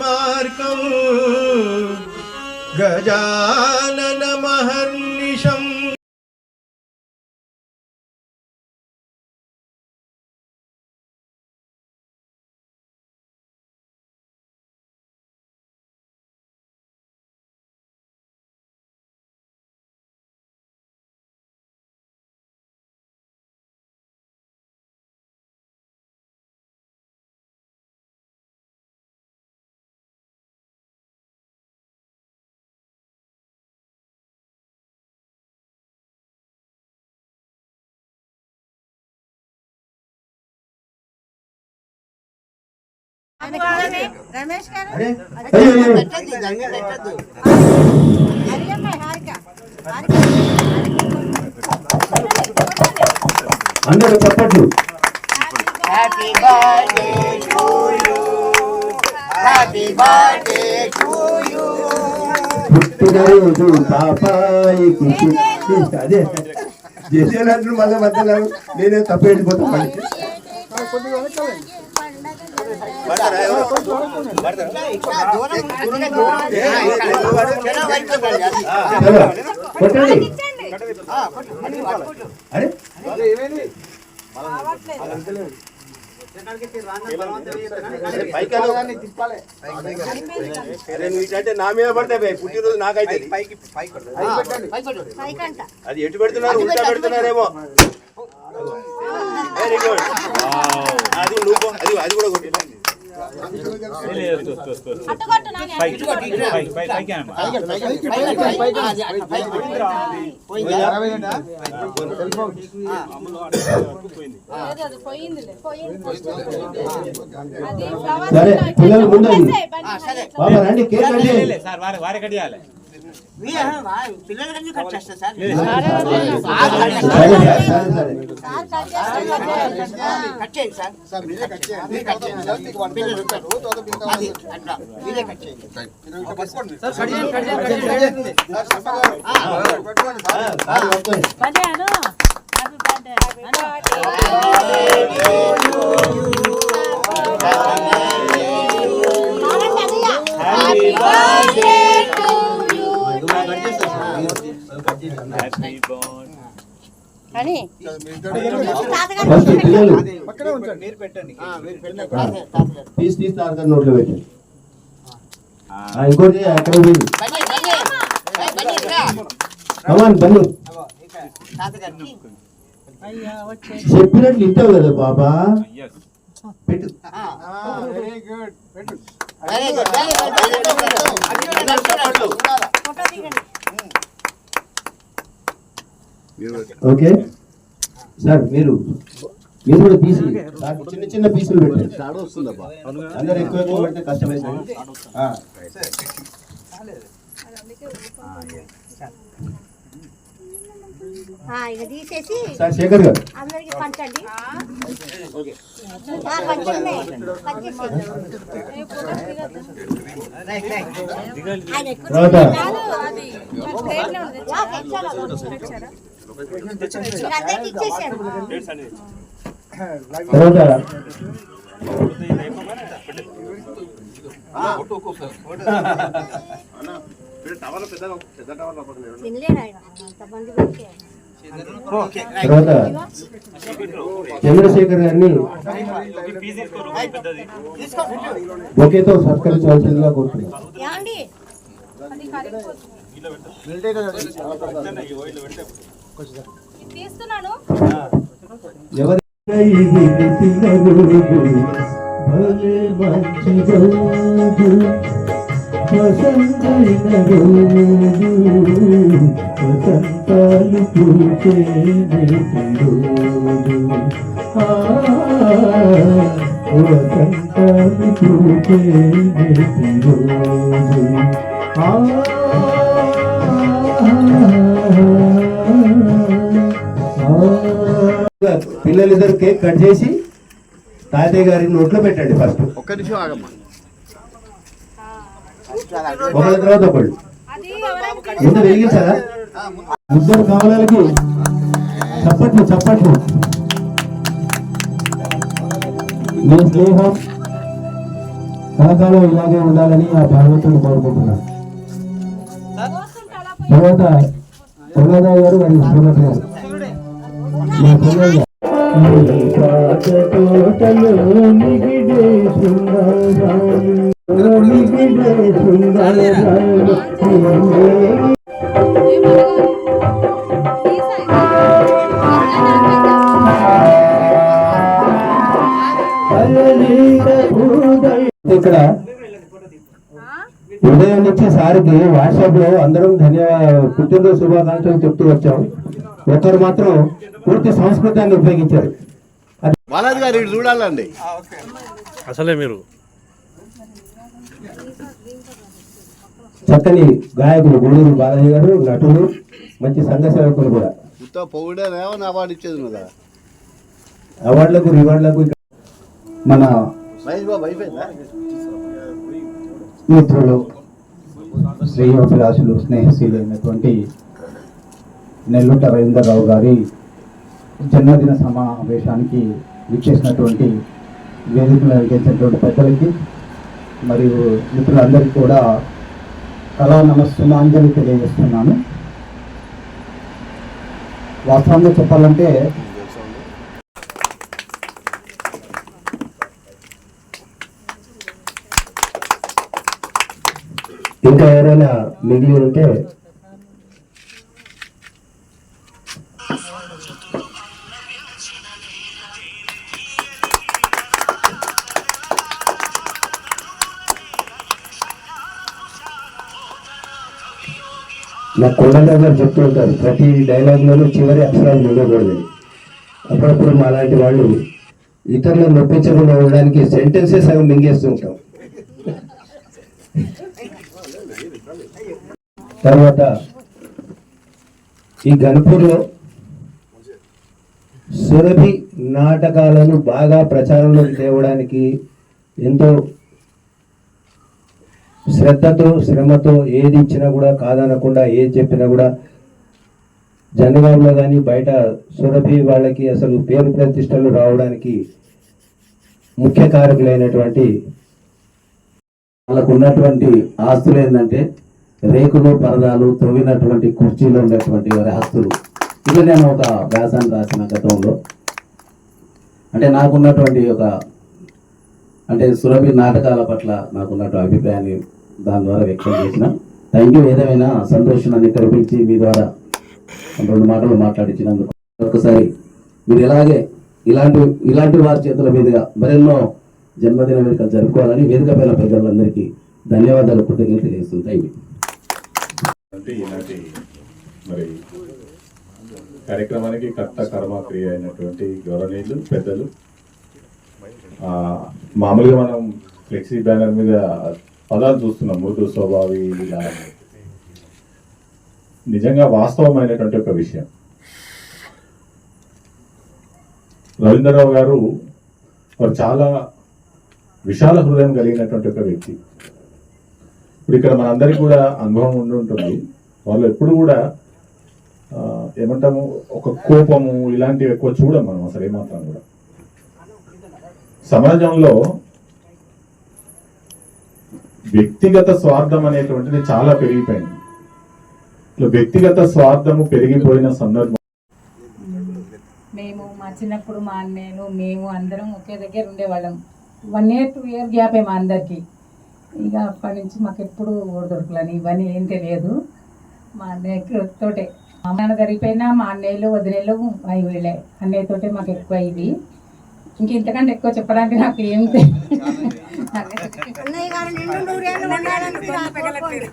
मार्गौ गजानन महर्म రమేష్ గారు అందరూ చెప్పట్లు. Happy birthday to you happy birthday to you పుట్టినరోజు పాపాయికి అదే. చేసేటట్లు మళ్ళీ మధ్యలో నేనే తప్పు వెళ్ళిపోతాను ఇటంటే నా మీద పడతాయి. పుట్టినరోజు నాకైతే అది ఎటు పెడుతున్నారు ఉల్టా పెడుతున్నారేమో వెరీ గుడ్ అది నువ్వు. అది అది కూడా కొట్టి సరే పిల్లలు ముందండి సరే. బాబా రండి కేక్ కట్ సార్ వారి వారి కడియాలి పిల్లలకన్నీ కట్ చేస్తా సార్ సరే సరే సరే సార్ కట్ చేస్తాం కట్ చేయండి సార్ సార్ మీరే కట్ చేయండి కట్ చేయండి పిల్లలు అది అట్లా మీరే కట్ చేయండి సార్ వస్తుంది. అని పెట్టండి తీసి నోట్లో ఇంకోటి అక్కడ పోయింది కమాన్ బన్ను తాతగారికి చెప్పినట్లు ఇస్తావు కదా బాబా పెట్టు very good very good very good photo దిగండి ఓకే? సార్ మీరు మీరు కూడా తీసి చిన్న చిన్న పీసులు పెట్టండి. అందరు ఎక్కువ ఎక్కువ పెడితే కష్టమైంది ఆ. ఆ, ఇక తీసేసి సార్ శేఖర్ గారు. తర్వాత. తర్వాత చంద్రశేఖర్ గారిని ఒకేతో సత్కరించవలసిందిగా కోరుతున్నాను. కరిగిపోతుంది. ఇది తీస్తున్నాను. ఎవరి భలే మంచి రోజు. వసంతైన రోజు వసంతాలు పూచే రోజు. వసంతాలు పూచే రోజు. ఆ, పిల్లలిద్దరు కేక్ కట్ చేసి తాతయ్య గారి నోట్లో పెట్టండి ఫస్ట్. ఒక్క నిమిషం ఆగమ్మా. ఒకళ్ళ తర్వాత ఒకళ్ళు. ముందు వెలిగించారా ఇద్దరు కావాలకి చప్పట్లు చప్పట్లు. మీ స్నేహం కలకాలం ఇలాగే ఉండాలని ఆ భగవంతుడు కోరుకుంటున్నాను తర్వాత పొల్లదాయి గారు మరియు మా పాట తోటలో నిగిడే శృంగారాలు, నిగిడే శృంగారాలు, ఇక్కడ ఉదయం నుంచి సారికి వాట్సాప్లో అందరం ధన్యవాద పుట్టినరోజు శుభాకాంక్షలు చెప్తూ వచ్చాం. ఒకరు మాత్రం పూర్తి సంస్కృతాన్ని ఉపయోగించారు. బాలాజీ గారు ఇటు చూడాలండి. అసలే మీరు. చక్కని గాయకులు గూడూరు బాలాజీ గారు నటులు మంచి సంఘ సేవకులు కూడా. అవార్డు ఇచ్చేది కదా అవార్డులకు రివార్డులకు మన మిత్రులు శ్రేయోభిలాషులు స్నేహశీలైనటువంటి నెల్లుట రవీంద్రరావు గారి జన్మదిన సమావేశానికి విచ్చేసినటువంటి వేదికలు అలంకరించినటువంటి పెద్దలకి మరియు మిత్రులందరికీ కూడా కళా నమస్సుమాంజలి తెలియజేస్తున్నాను. వాస్తవంగా చెప్పాలంటే ఇంకా ఎవరైనా మిగిలి ఉంటే నా కొండలరావు గారు చెప్తూ ఉంటారు ప్రతి డైలాగ్లోనూ చివరి అక్షరాలు మిగకూడదు అప్పుడప్పుడు మా లాంటి వాళ్ళు ఇతరులను నొప్పించకుండా ఉండడానికి సెంటెన్సెస్ అవి మింగేస్తూ ఉంటాం. తర్వాత ఈ గణపూర్లో సురభి నాటకాలను బాగా ప్రచారంలోకి తేవడానికి ఎంతో శ్రద్ధతో శ్రమతో ఏది ఇచ్చినా కూడా కాదనకుండా ఏది చెప్పినా కూడా జనగాంలో కానీ బయట సురభి వాళ్ళకి అసలు పేరు ప్రతిష్టలు రావడానికి ముఖ్య కారకులైనటువంటి వాళ్ళకు ఉన్నటువంటి ఆస్తులు ఏంటంటే రేకులు పరదాలు త్రవ్వినటువంటి కుర్చీలో ఉండేటువంటి వారి ఆస్తులు. ఇది నేను ఒక వ్యాసాన్ని రాసిన గతంలో. అంటే నాకున్నటువంటి ఒక అంటే సురభి నాటకాల పట్ల నాకున్నటువంటి అభిప్రాయాన్ని దాని ద్వారా వ్యక్తం చేసిన. థ్యాంక్ యూ ఏదేమైనా సంతోషాన్ని కల్పించి మీ ద్వారా రెండు మాటలు మాట్లాడించినందుకు ఒక్కసారి మీరు ఇలాగే ఇలాంటి ఇలాంటి వారి చేతుల మీదుగా మరెన్నో జన్మదిన వేడుక జరుపుకోవాలని వేదిక పైన ప్రజలందరికీ ధన్యవాదాలు కృతజ్ఞతలు తెలియజేస్తుంది థ్యాంక్ యూ అంటే ఈనాటి మరి కార్యక్రమానికి కర్త కర్మ క్రియ అయినటువంటి గౌరవనీయులు పెద్దలు మామూలుగా మనం ఫ్లెక్సీ బ్యానర్ మీద పదాలు చూస్తున్నాం మృదు స్వభావి ఇలా నిజంగా వాస్తవమైనటువంటి ఒక విషయం. రవీంద్రరావు గారు వారు చాలా విశాల హృదయం కలిగినటువంటి ఒక వ్యక్తి. ఇప్పుడు ఇక్కడ మనందరికీ కూడా అనుభవం ఉండి ఉంటుంది. వాళ్ళు ఎప్పుడు కూడా ఏమంటాము ఒక కోపము ఇలాంటివి ఎక్కువ చూడం మనం అసలు ఏమాత్రం కూడా. సమాజంలో వ్యక్తిగత స్వార్థం అనేటువంటిది చాలా పెరిగిపోయింది. ఇట్లా వ్యక్తిగత స్వార్థము పెరిగిపోయిన సందర్భం. మేము మా చిన్నప్పుడు మా అన్నయ్యలు మేము అందరం ఒకే దగ్గర ఉండేవాళ్ళం. వన్ ఇయర్ టూ ఇయర్ గ్యాపే మా అందరికి. ఇక అప్పటి నుంచి మాకు ఎప్పుడు దొరకలని ఇవన్నీ ఏం తెలియదు. మా అన్నయ్య తోటే. మా అమ్మ జరిగిపోయినా మా అన్నయ్యలు వదిలేళ్ళు అవి వీళ్ళే. అన్నయ్యతోటే మాకు ఎక్కువ ఇది ఇంక ఇంతకంటే ఎక్కువ చెప్పడానికి నాకు ఏం తెలియదు అన్నయ్య గారు నిండు నూరేళ్ళు ఉండాలని నా కోరుకోండి.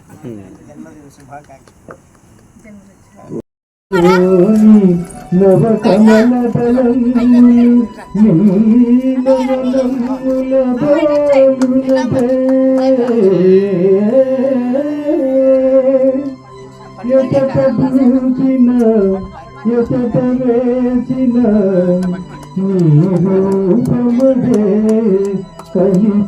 ఎదుట వేసిన నీ రూపముదే సంతోష్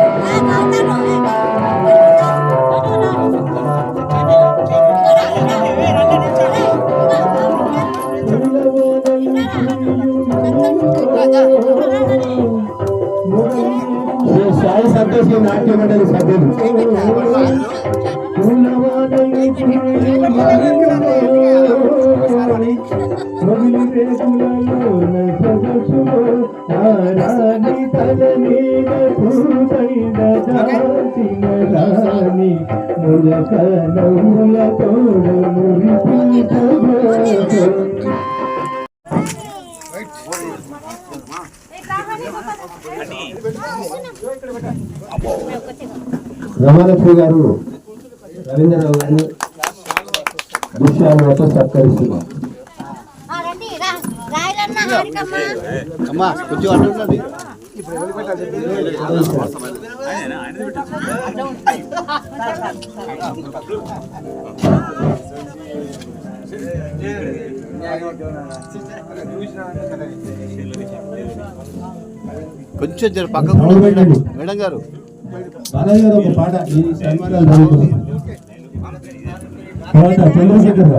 తీసుకో. వాళ్ళని తీసుకో. సంతోష్ ఆ, అగో సంతోష్. సాయి సంతోషి నాట్య మండలి సభ్యులు రమాలక్ష్మి గారు రవీంద్రరావు గారిని దృశ్యాలతో సత్కరిస్తున్నారు. అమ్మా కొంచెం జర ఉండండి మేడం. గారు. బాలయ్య గారు ఒక పాట ఈ సన్మానాలు జరుగుతున్నాయి తర్వాత చంద్రశేఖర్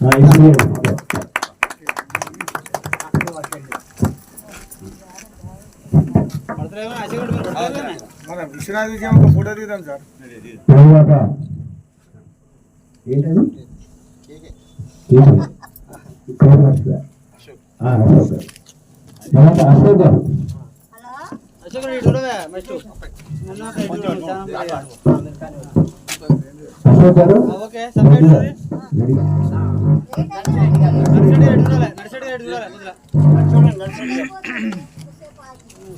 ఇప్పుడు ఏంటది? కైలాష్ గారు. ఆ, అశోక్ గారు. తర్వాత అశోక్ గారు అశోక్ గారు.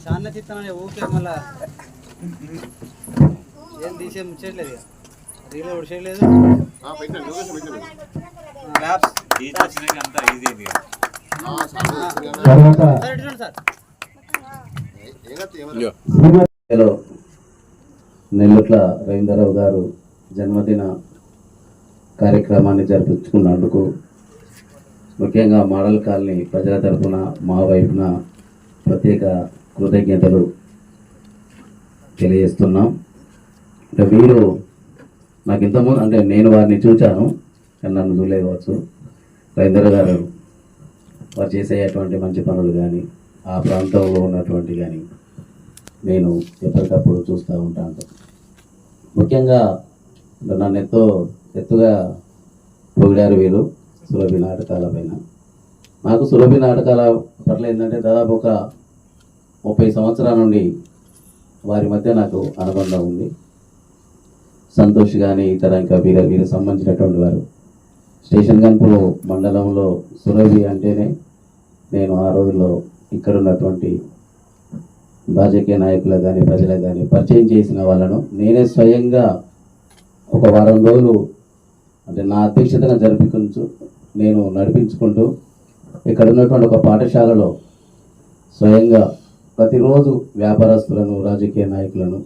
చాలా చిత్తాన్ని ఊకే మళ్ళా ఏం తీసే ముచ్చట్లేదు రీలో ఉడిచేయలేదు నెల్లుట్ల రవీంద్రరావు గారు జన్మదిన కార్యక్రమాన్ని జరిపించుకున్నందుకు ముఖ్యంగా మోడల్ కాలనీ ప్రజల తరఫున మా వైపున ప్రత్యేక కృతజ్ఞతలు తెలియజేస్తున్నాం. వీరు నాకు ఇంతకుముందు అంటే నేను వారిని చూచాను కానీ నన్ను చూడలేకపోవచ్చు. రవీంద్ర గారు వారు చేసేటువంటి మంచి పనులు కానీ ఆ ప్రాంతంలో ఉన్నటువంటి కానీ నేను ఎప్పటికప్పుడు చూస్తూ ఉంటాను ముఖ్యంగా నన్ను ఎంతో ఎత్తుగా పొగిడారు వీరు సులభి నాటకాల పైన. నాకు సులభి నాటకాల పట్ల ఏంటంటే దాదాపు ఒక ముప్పై సంవత్సరాల నుండి వారి మధ్య నాకు అనుబంధం ఉంది. సంతోష్ కానీ ఇతర ఇంకా వీర వీరికి సంబంధించినటువంటి వారు. స్టేషన్ గన్పులు మండలంలో సురభి అంటేనే నేను ఆ రోజుల్లో ఇక్కడ ఉన్నటువంటి రాజకీయ నాయకులు కానీ ప్రజలకు కానీ పరిచయం చేసిన వాళ్ళను. నేనే స్వయంగా ఒక వారం రోజులు అంటే నా అధ్యక్షతన జరిపించు నేను నడిపించుకుంటూ ఇక్కడ ఉన్నటువంటి ఒక పాఠశాలలో స్వయంగా ప్రతిరోజు వ్యాపారస్తులను రాజకీయ నాయకులను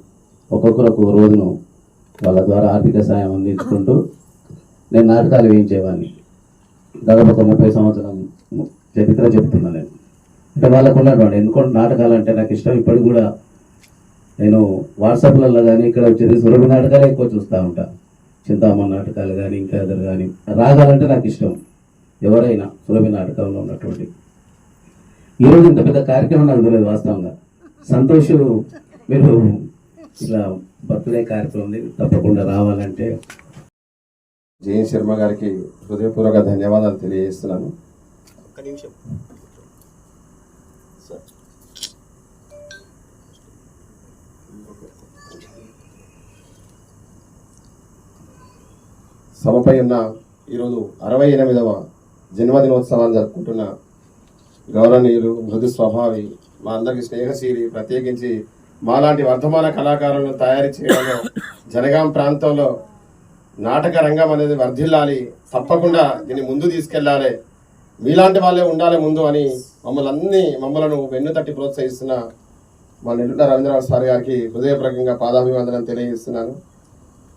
ఒక్కొక్కరు ఒక్కొక్క రోజును వాళ్ళ ద్వారా ఆర్థిక సాయం అందించుకుంటూ నేను నాటకాలు వేయించేవాడిని దాదాపు ఒక ముప్పై సంవత్సరం చరిత్ర చెప్తున్నాను నేను. అంటే వాళ్ళకు ఉన్నటువంటి ఎందుకంటే నాటకాలు అంటే నాకు ఇష్టం ఇప్పటికి కూడా. నేను వాట్సాప్లలో కానీ ఇక్కడ వచ్చేది సురభి నాటకాలే ఎక్కువ చూస్తూ ఉంటాను చింతామణ నాటకాలు కానీ ఇంకా ఎదురు కానీ రాగాలంటే నాకు ఇష్టం. ఎవరైనా సురభి నాటకంలో ఉన్నటువంటి ఈరోజు ఇంత పెద్ద కార్యక్రమం నాకు తెలియదు వాస్తవంగా. సంతోష్ మీరు ఇలా బర్త్డే కార్యక్రమం ఉంది తప్పకుండా రావాలంటే. జయన్ శర్మ గారికి హృదయపూర్వక ధన్యవాదాలు తెలియజేస్తున్నాను. ఒక్క నిమిషం. సభపై ఉన్న ఈరోజు అరవై ఎనిమిదవ జన్మదినోత్సవాన్ని జరుపుకుంటున్న గౌరవనీయులు మృదు స్వభావి మా అందరికి స్నేహశీలి ప్రత్యేకించి మాలాంటి వర్ధమాన కళాకారులను తయారు చేయడంలో జనగాం ప్రాంతంలో నాటక రంగం అనేది వర్ధిల్లాలి. తప్పకుండా దీన్ని ముందు తీసుకెళ్ళాలి మీలాంటి వాళ్ళే ఉండాలి ముందు అని మమ్మల్ని అన్ని మమ్మలను వెన్ను తట్టి ప్రోత్సహిస్తున్న మా నెల్లుట రవీంద్రనాథ్ సార్ గారికి హృదయపూర్వకంగా పాదాభివందనం తెలియజేస్తున్నాను.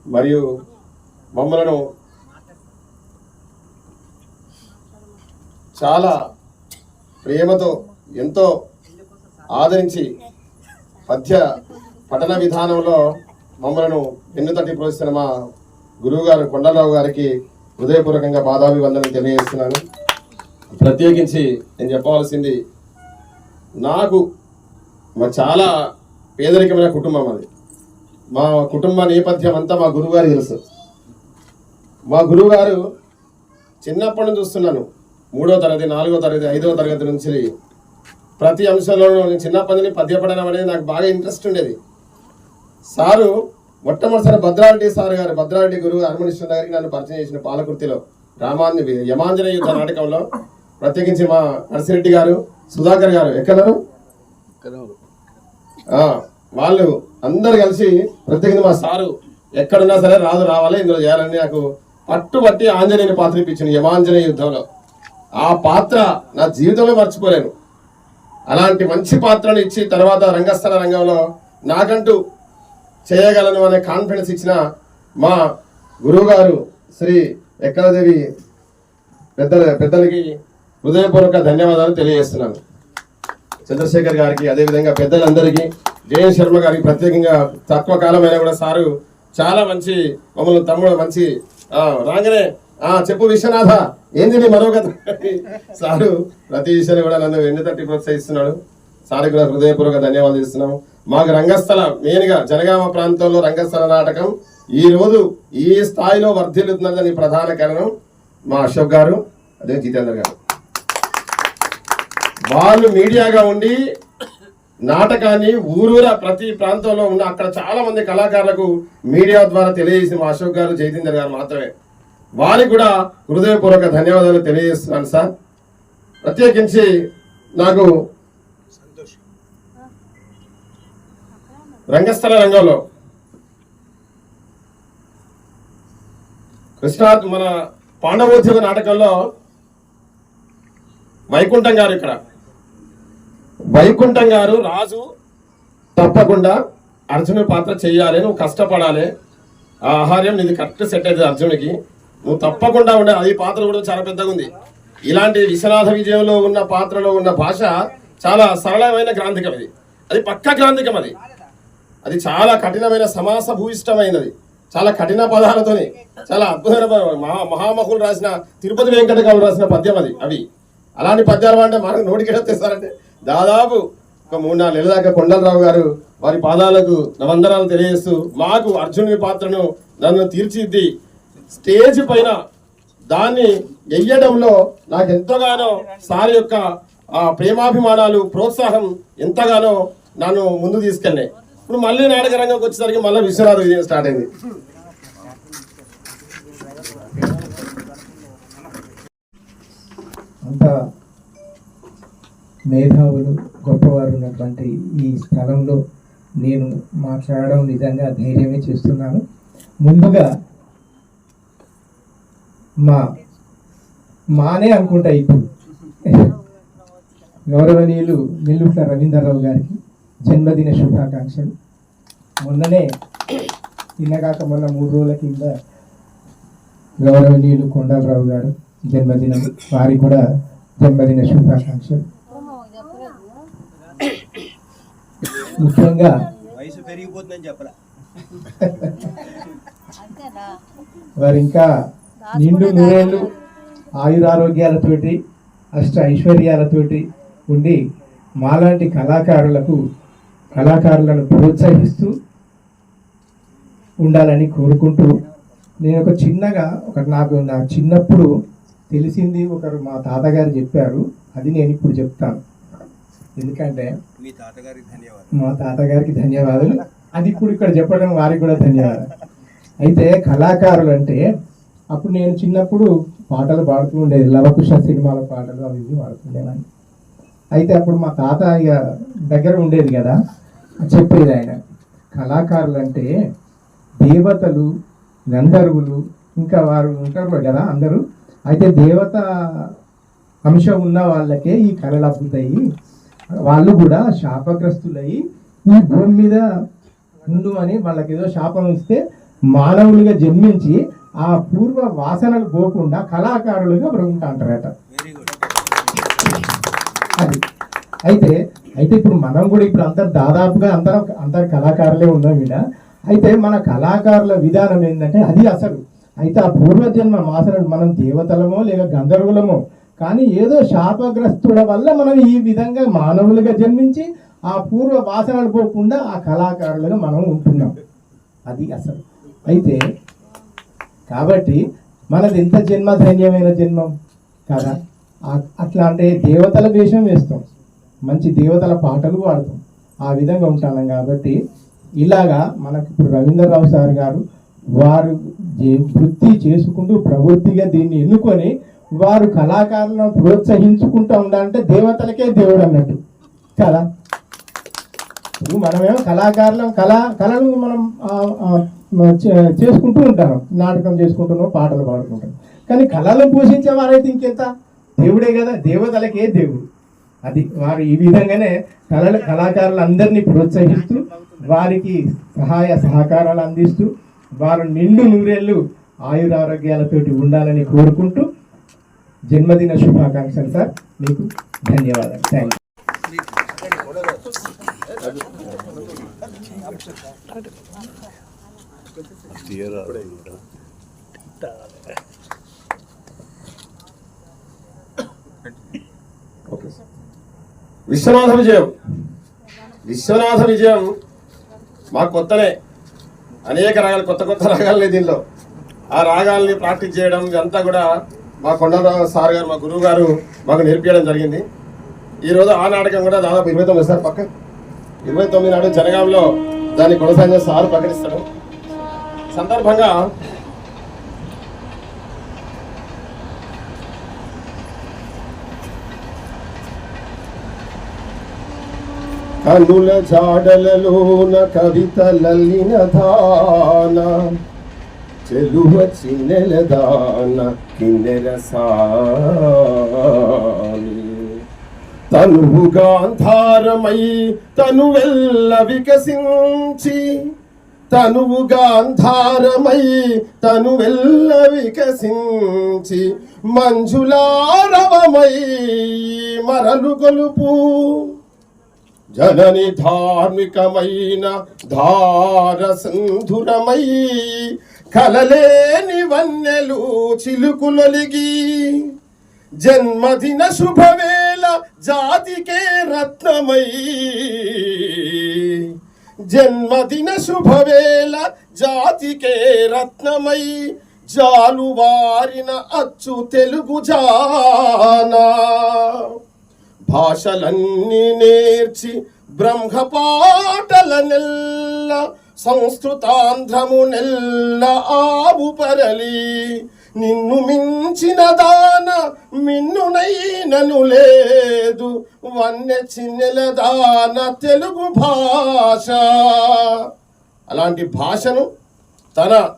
మరియు మమ్మలను చాలా ప్రేమతో ఎంతో ఆదరించి పద్య పఠన విధానంలో మమ్మలను ఎన్నుతటి ప్రోత్సహిస్తున్న మా గురువుగారు కొండరావు గారికి హృదయపూర్వకంగా బాధాభివందనం తెలియజేస్తున్నాను. ప్రత్యేకించి నేను చెప్పవలసింది నాకు మా చాలా పేదరికమైన కుటుంబం అది. మా కుటుంబ నేపథ్యం అంతా మా గురువుగారు తెలుసు. మా గురువుగారు చిన్నప్పటి నుంచి చూస్తున్నాను. మూడో తరగతి నాలుగో తరగతి ఐదో తరగతి నుంచి ప్రతి అంశంలోనూ నేను చిన్నప్పటి నుంచి పద్యపడడం అనేది నాకు బాగా ఇంట్రెస్ట్ ఉండేది. సారు మొట్టమొదటిసారి భద్రారెడ్డి సార్ గారు భద్రారెడ్డి గురువు హనుమనిష్ణ గారికి నన్ను పరిచయం చేసిన పాలకుర్తిలో రామాంజ యమాంజనేయ యుద్ధ నాటకంలో ప్రత్యేకించి మా నర్సిరెడ్డి గారు సుధాకర్ గారు ఎక్కడన్నారు ఆ, వాళ్ళు అందరు కలిసి ప్రత్యేకించి మా సారు ఎక్కడున్నా సరే రాదు రావాలి ఇందులో చేయాలని నాకు పట్టుబట్టి ఆంజనేయుని పాత్ర ఇప్పించింది యమాంజనేయ యుద్ధంలో. ఆ పాత్ర నా జీవితంలో మర్చిపోలేను. అలాంటి మంచి పాత్రను ఇచ్చి తర్వాత రంగస్థల రంగంలో నాకంటూ చేయగలను అనే కాన్ఫిడెన్స్ ఇచ్చిన మా గురువు గారు శ్రీ ఎక్కడదేవి పెద్ద పెద్దలకి హృదయపూర్వక ధన్యవాదాలు తెలియజేస్తున్నాను. చంద్రశేఖర్ గారికి అదేవిధంగా పెద్దలందరికీ జయన్ శర్మ గారికి ప్రత్యేకంగా తక్కువ కాలమైనా కూడా సారు చాలా మంచి మమ్మల్ని తమ్ముడు మంచి రాగానే చెప్పు విశ్వనాథ. ఏంది నీ మరొక సారు ప్రతి విషయాన్ని కూడా నన్ను వెన్ను తట్టి ప్రోత్సహిస్తున్నాడు. సార్ కూడా హృదయపూర్వక ధన్యవాదాలు ఇస్తున్నాము మాకు రంగస్థల మెయిన్గా జనగామ ప్రాంతంలో రంగస్థల నాటకం ఈ రోజు ఈ స్థాయిలో వర్ధిల్లుతున్నదని ప్రధాన కారణం మా అశోక్ గారు అదే జితేందర్ గారు. వాళ్ళు మీడియాగా ఉండి నాటకాన్ని ఊరూరా ప్రతి ప్రాంతంలో ఉన్న అక్కడ చాలా మంది కళాకారులకు మీడియా ద్వారా తెలియజేసి మా అశోక్ గారు జయతీందర్ గారు మాత్రమే. వారికి కూడా హృదయపూర్వక ధన్యవాదాలు తెలియజేస్తున్నాను సార్. ప్రత్యేకించి నాకు రంగస్థల రంగంలో కృష్ణార్థ్ మన పాండవోద్యోగ నాటకంలో వైకుంఠం గారు ఇక్కడ. వైకుంఠం గారు రాజు తప్పకుండా అర్జునుడి పాత్ర చేయాలి నువ్వు కష్టపడాలి. ఆహార్యం నీది కరెక్ట్ సెట్ అవుతుంది అర్జునుడికి. నువ్వు తప్పకుండా ఉండే. అది పాత్ర కూడా చాలా పెద్దగా ఉంది. ఇలాంటి విశ్వనాథ విజయంలో ఉన్న పాత్రలో ఉన్న భాష చాలా సరళమైన గ్రాంధికం ఇది అది పక్క గ్రాంధికం అది. అది చాలా కఠినమైన సమాస భూయిష్టమైనది చాలా కఠిన పదాలతోని చాలా అద్భుతమైన మహా మహామహులు రాసిన తిరుపతి వెంకటకవులు రాసిన పద్యం అది అవి. అలాంటి పద్యాలు అంటే మనకు నోటికి తెస్తారంటే దాదాపు ఒక మూడు నాలుగు నెలల దాకా కొండలరావు గారు వారి పాదాలకు నవందనాలు తెలియజేస్తూ మాకు అర్జునుని పాత్రను నన్ను తీర్చిద్ది స్టేజ్ పైన దాన్ని వెయ్యడంలో నాకు ఎంతగానో సార్ యొక్క ఆ ప్రేమాభిమానాలు ప్రోత్సాహం ఎంతగానో నన్ను ముందు తీసుకెళ్ళాయి. ఇప్పుడు మళ్ళీ నాటక రంగంకి వచ్చేసరికి మళ్ళీ విశ్వనాథ విజయం స్టార్ట్ అయింది. అంత మేధావులు గొప్పవారు ఉన్నటువంటి ఈ స్థలంలో నేను మాట్లాడడం నిజంగా ధైర్యమే చేస్తున్నాను. ముందుగా మా మానే అనుకుంటా ఇప్పుడు. గౌరవనీయులు నెల్లుట్ల రవీంద్రరావు గారికి జన్మదిన శుభాకాంక్షలు. మొన్ననే నిన్నగాక మొన్న మూడు రోజుల కింద గౌరవనీయులు కొండలరావు గారు జన్మదినం వారికి కూడా జన్మదిన శుభాకాంక్షలు. ముఖ్యంగా వయసు పెరిగిపోతుందని అంతేనా వారు ఇంకా నిండు నూరేళ్ళు ఆయురారోగ్యాలతోటి అష్ట ఐశ్వర్యాలతోటి ఉండి మాలాంటి కళాకారులకు కళాకారులను ప్రోత్సహిస్తూ ఉండాలని కోరుకుంటూ నేను ఒక చిన్నగా ఒక నాకు నా చిన్నప్పుడు తెలిసింది ఒకరు మా తాతగారు చెప్పారు. అది నేను ఇప్పుడు చెప్తాను. ఎందుకంటే మీ తాతగారికి ధన్యవాదాలు. మా తాతగారికి ధన్యవాదాలు. అది ఇప్పుడు ఇక్కడ చెప్పడం వారికి కూడా ధన్యవాదాలు. అయితే కళాకారులు అంటే అప్పుడు నేను చిన్నప్పుడు పాటలు పాడుతూ ఉండేది. లవకుశ సినిమాల పాటలు అవి ఇవి పాడుతుండేవాడిని. అయితే అప్పుడు మా తాత ఇక దగ్గర ఉండేది కదా చెప్పేది ఆయన. కళాకారులు అంటే దేవతలు గంధర్వులు ఇంకా వారు ఉంటారు కదా అందరూ. అయితే దేవత అంశం ఉన్న వాళ్ళకే ఈ కళలు అబ్బుతాయి వాళ్ళు కూడా శాపగ్రస్తులయ్యి ఈ భూమి మీద ఉండు అని వాళ్ళకి ఏదో శాపం ఇస్తే మానవులుగా జన్మించి ఆ పూర్వ వాసనలు పోకుండా కళాకారులుగా గుడ్ అది. అయితే అయితే ఇప్పుడు మనం కూడా ఇప్పుడు అందరు దాదాపుగా అందరం అందరు కళాకారులే ఉన్నాం ఈడ. అయితే మన కళాకారుల విధానం ఏంటంటే అది అసలు. అయితే ఆ పూర్వజన్మ వాసనలు మనం దేవతలమో లేక గంధర్వులమో కానీ ఏదో శాపగ్రస్తుల వల్ల మనం ఈ విధంగా మానవులుగా జన్మించి ఆ పూర్వ వాసనలు పోకుండా ఆ కళాకారులుగా మనం ఉంటున్నాం. అది అసలు. అయితే కాబట్టి మనది ఎంత జన్మ ధన్యమైన జన్మం కదా? అట్లా అంటే దేవతల వేషం వేస్తాం. మంచి దేవతల పాటలు పాడతాం. ఆ విధంగా ఉంటాం కాబట్టి ఇలాగా మనకు ఇప్పుడు రవీంద్రరావు సార్ గారు వారు వృత్తి చేసుకుంటూ ప్రవృత్తిగా దీన్ని ఎన్నుకొని వారు కళాకారులను ప్రోత్సహించుకుంటూ ఉండాలంటే దేవతలకే దేవుడు అన్నట్టు. కదా? మనమేమో కళాకారులం కళ కళను మనం చేసుకుంటూ ఉంటారు. నాటకం చేసుకుంటున్నాం పాటలు పాడుకుంటాం కానీ కళలను పోషించే వారైతే ఇంకెంత? దేవుడే కదా. దేవతలకే దేవుడు. అది వారు ఈ విధంగానే కళల కళాకారులందరినీ ప్రోత్సహిస్తూ వారికి సహాయ సహకారాలు అందిస్తూ వారు నిండు నూరేళ్ళు ఆయురారోగ్యాలతోటి ఉండాలని కోరుకుంటూ జన్మదిన శుభాకాంక్షలు సార్. మీకు ధన్యవాదాలు. Thank you sir. విశ్వనాథ విజయం. విశ్వనాథ విజయం. మాకు కొత్తనే. అనేక రాగాలు కొత్త కొత్త రాగాలు దీనిలో. ఆ రాగాల్ని ప్రాక్టీస్ చేయడం ఇదంతా కూడా మా కొండరావు సార్ గారు మా గురువు గారు మాకు నేర్పించడం జరిగింది. ఈ రోజు ఆ నాటకం కూడా దాదాపు ఇరవై తొమ్మిది సార్ పక్క ఇరవై తొమ్మిది నాడు జనగాంలో దాన్ని కొనసాగించే సార్ ప్రకటిస్తాడు. సందర్భంగా కనుల జాడలలోన కవితలల్లిన దాన చెలువ చిన్నెల దాన కిన్నెల సాని. తనువు గాంధారమై తను వెల్ల వికసించి తనువుగా అంధారమై తను వెళ్ళ వికసించి మంజులారవమై మరలు గొలుపు. జనని ధార్మికమైన ధార సంధురమై కలలేని వన్నెలు చిలుకులొలిగి. జన్మదిన శుభవేళ జాతికే రత్నమై జన్మదిన శుభవేళ జాతికే రత్నమై జాలువారిన అచ్చు తెలుగు జానా. భాషలన్నీ నేర్చి బ్రహ్మపాటల నెల్ల సంస్కృతాంధ్రము నెల్ల ఆవు పరలి. నిన్ను మించిన దాన మిన్నునైనను లేదు. వన్నె చిన్నెల దాన తెలుగు భాష. అలాంటి భాషను తన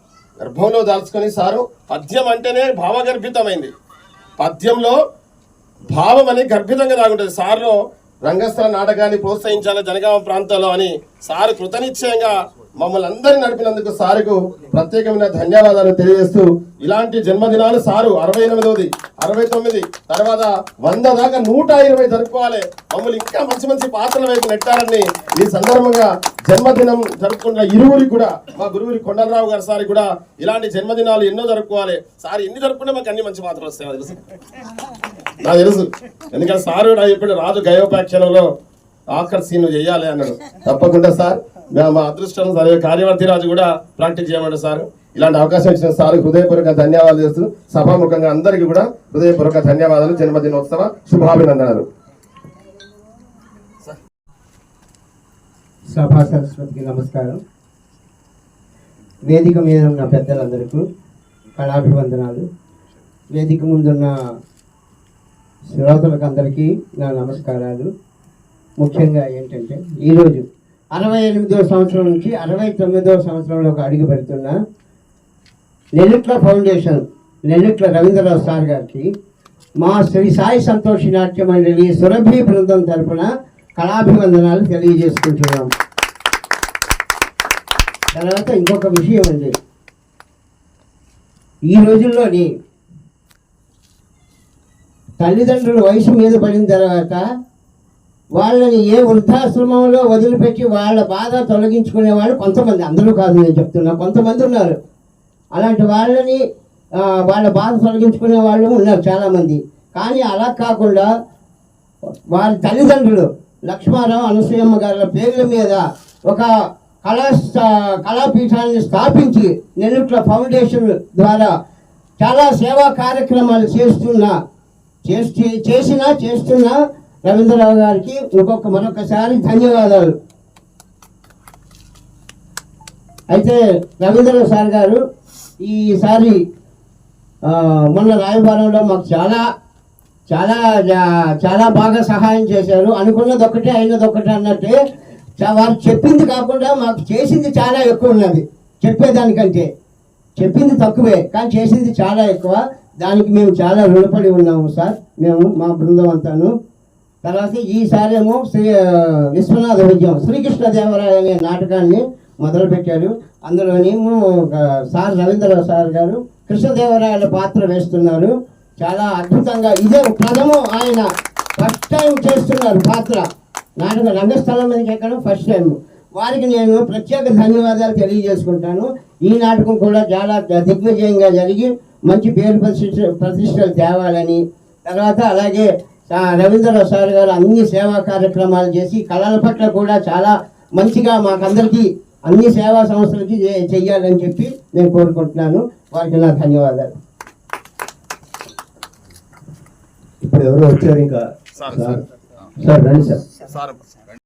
గర్భంలో దాల్చుకొని సారు పద్యం అంటేనే భావగర్భితమైంది. పద్యంలో భావం అనేది గర్భితంగా దాగుంటుంది. సార్లో రంగస్థల నాటకాన్ని ప్రోత్సహించాలి జనగామ ప్రాంతంలో అని సారు కృతనిశ్చయంగా మమ్మల్ని అందరినీ నడిపినందుకు సారుకు ప్రత్యేకమైన ధన్యవాదాలు తెలియజేస్తూ ఇలాంటి జన్మదినాలు సారు అరవై ఎనిమిదవది అరవై తొమ్మిది తర్వాత వంద దాకా నూట ఇరవై జరుపుకోవాలి. మమ్మల్ని ఇంకా మంచి మంచి పాత్రల వైపు నెట్టారని ఈ సందర్భంగా జన్మదినం జరుపుకున్న ఇరువురికి కూడా మా గురువురి కొండలరావు గారి సారి కూడా ఇలాంటి జన్మదినాలు ఎన్నో జరుపుకోవాలి. సార్ ఎన్ని జరుపుకుంటే మాకు అన్ని మంచి పాత్రలు వస్తాయి తెలుసు. నాకు తెలుసు. ఎందుకంటే సారు నా చెప్పాడు రాజు గయోపాఖ్యానంలో. ఆఖరి సీన్ చేయాలి అన్నాడు. తప్పకుండా సార్. మా అదృష్టం సరే కార్యవర్తి రాజు కూడా ప్రాక్టీస్ చేయమంటారు సార్. ఇలాంటి అవకాశం ఇచ్చిన సార్ హృదయపూర్వక ధన్యవాదాలు చేస్తూ సభాముఖంగా అందరికీ కూడా హృదయపూర్వక ధన్యవాదాలు జన్మదినోత్సవ శుభాభినందనలు. సభా సరస్వతికి నమస్కారం. వేదిక మీద ఉన్న పెద్దలందరికీ కళాభివందనాలు. వేదిక ముందున్న శ్రోతలకు అందరికీ నా నమస్కారాలు. ముఖ్యంగా ఏంటంటే ఈరోజు అరవై ఎనిమిదో సంవత్సరం నుంచి అరవై తొమ్మిదో సంవత్సరంలోకి అడుగు పెడుతున్న. నెల్లిట్ల ఫౌండేషన్ నెల్లిట్ల రవీంద్రరావు సార్ గారికి మా శ్రీ సాయి సంతోషి నాట్య మండలి సురభి బృందం తరఫున కళాభివందనాలు తెలియజేసుకుంటున్నాం. తర్వాత ఇంకొక విషయం అండి. ఈ రోజుల్లోని తల్లిదండ్రులు వయసు మీద పడిన తర్వాత వాళ్ళని ఏ వృద్ధాశ్రమంలో వదిలిపెట్టి వాళ్ళ బాధ తొలగించుకునే వాళ్ళు కొంతమంది. అందరూ కాదు నేను చెప్తున్నా కొంతమంది ఉన్నారు. అలాంటి వాళ్ళని వాళ్ళ బాధ తొలగించుకునే వాళ్ళు ఉన్నారు చాలామంది. కానీ అలా కాకుండా వారి తల్లిదండ్రులు లక్ష్మారావు అనసూయమ్మ గారి పేర్ల మీద ఒక కళా స్థా- కళాపీఠాన్ని స్థాపించి నెల్లుట్ల ఫౌండేషన్ ద్వారా చాలా సేవా కార్యక్రమాలు చేస్తున్న చేసి చేసిన చేస్తున్న రవీంద్రరావు గారికి ఇంకొక మరొకసారి ధన్యవాదాలు. అయితే రవీంద్రరావు సార్ గారు ఈసారి మొన్న రాయబారంలో మాకు చాలా చాలా చాలా బాగా సహాయం చేశారు. అనుకున్నది ఒకటే అయినది ఒకటే అన్నట్టే వారు చెప్పింది కాకుండా మాకు చేసింది చాలా ఎక్కువ ఉన్నది. చెప్పేదానికంటే చెప్పింది తక్కువే కానీ చేసింది చాలా ఎక్కువ. దానికి మేము చాలా రుణపడి ఉన్నాము సార్. మేము మా బృందం అంతాను. తర్వాత ఈసారి ఏమో శ్రీ విశ్వనాథ విజయం శ్రీకృష్ణదేవరాయ అనే నాటకాన్ని మొదలుపెట్టారు. అందులోని ఒక సార్ రవీంద్రరావు సార్ గారు కృష్ణదేవరాయల పాత్ర వేస్తున్నారు. చాలా అద్భుతంగా ఇదే ప్రథమం ఆయన ఫస్ట్ టైం చేస్తున్నారు పాత్ర. నాటక రంగస్థలం మీదకి ఎక్కడం ఫస్ట్ టైం. వారికి నేను ప్రత్యేక ధన్యవాదాలు తెలియజేసుకుంటాను. ఈ నాటకం కూడా చాలా దిగ్విజయంగా జరిగి మంచి పేరు ప్రతిష్ట ప్రతిష్టలు తేవాలని. తర్వాత అలాగే రవీంద్రరావు సార్ గారు అన్ని సేవా కార్యక్రమాలు చేసి కళల పట్ల కూడా చాలా మంచిగా మాకందరికీ అన్ని సేవా సంస్థలకి చెయ్యాలని చెప్పి నేను కోరుకుంటున్నాను. వారికి నా ధన్యవాదాలు. ఇప్పుడు ఎవరో వచ్చారు ఇంకా? సార్. సార్ సార్ రండి సార్. సార్